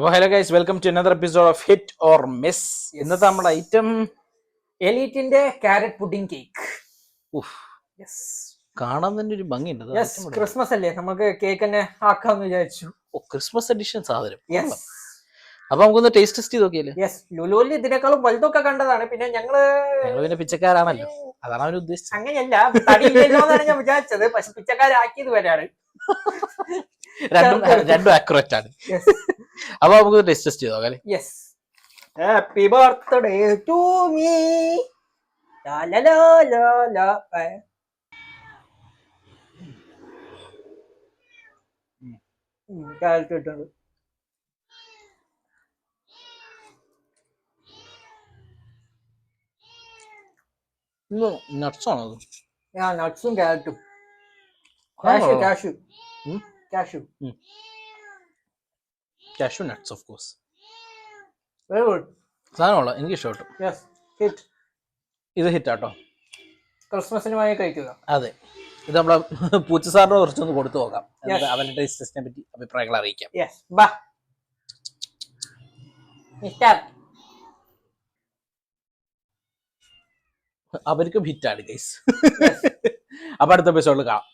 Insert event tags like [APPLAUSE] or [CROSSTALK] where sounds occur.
അപ്പോൾ hello guys welcome to another episode of hit or miss ഇന്നത്തെ നമ്മുടെ item എലീറ്റിന്റെ കാരറ്റ് പുഡിംഗ് കേക്ക് കാണാൻ തന്നെ ഒരു ഭംഗിയുണ്ട്. അത് യെസ് item അടിപൊളിയാ. ക്രിസ്മസ് അല്ലേ? നമുക്ക് കേക്ക് തന്നെ ആക്കാന്ന് വിചാരിച്ചു. ഓ ക്രിസ്മസ് എഡിഷൻ സാധനം. യെസ് അപ്പൊ നമുക്കൊന്ന് ടേസ്റ്റ് ടെസ്റ്റ് ചെയ്ത് നോക്കിയല്ലേ? യെസ് ലുലുവിൽ ഇതിനേക്കാളും വലുതൊക്കെ കണ്ടതാണ്. പിന്നെ ഞങ്ങൾ ഞങ്ങൾ പിന്നെ പിച്ചക്കാരാണല്ലോ. അതാണ് അവൻ ഉദ്ദേശിച്ചത്. അങ്ങനെയല്ല തടി ഇല്ലല്ലോ എന്നാണ് ഞാൻ വിചാരിച്ചത്. പക്ഷെ പിച്ചക്കാരാക്കിയത് വരെയാണ്. [LAUGHS] രണ്ടും [LAUGHS] രണ്ടും അക്യുറേറ്റ് ആണ്. അപ്പൊ നമുക്ക് ടേസ്റ്റ് ടെസ്റ്റ് ചെയ്ത് നോക്കാം yes happy birthday to me കാലത്ത് കിട്ടുന്നത് നട്ട്സ് ആണോ അത്? ആ നട്ട്സും ക്യാരറ്റും കാഷ്യൂ കാഷു ഉം. Cashew nuts of course very good സാധനമുള്ള എനിക്ക് ഇഷ്ടപ്പെട്ടു. യെസ് ഹിറ്റ് ഇത് ഹിറ്റാട്ടോ ക്രിസ്മസിന് വാങ്ങി കഴിക്കുക. അതെ. ഇത് നമ്മളെ [LAUGHS] പൂച്ച സാറിന് കുറച്ചൊന്ന് കൊടുത്തു നോക്കാം. എന്നിട്ട്. അവന്റെ ടേസ്റ്റ് ടെസ്റ്റിനെ പറ്റി അഭിപ്രായങ്ങൾ അറിയിക്കാം. യെസ് ബാ. മിസ്റ്റർ അവർക്കും ഹിറ്റാണ് ഗൈസ് [LAUGHS] അപ്പൊ അടുത്ത എപ്പിസോഡിൽ കാണാം.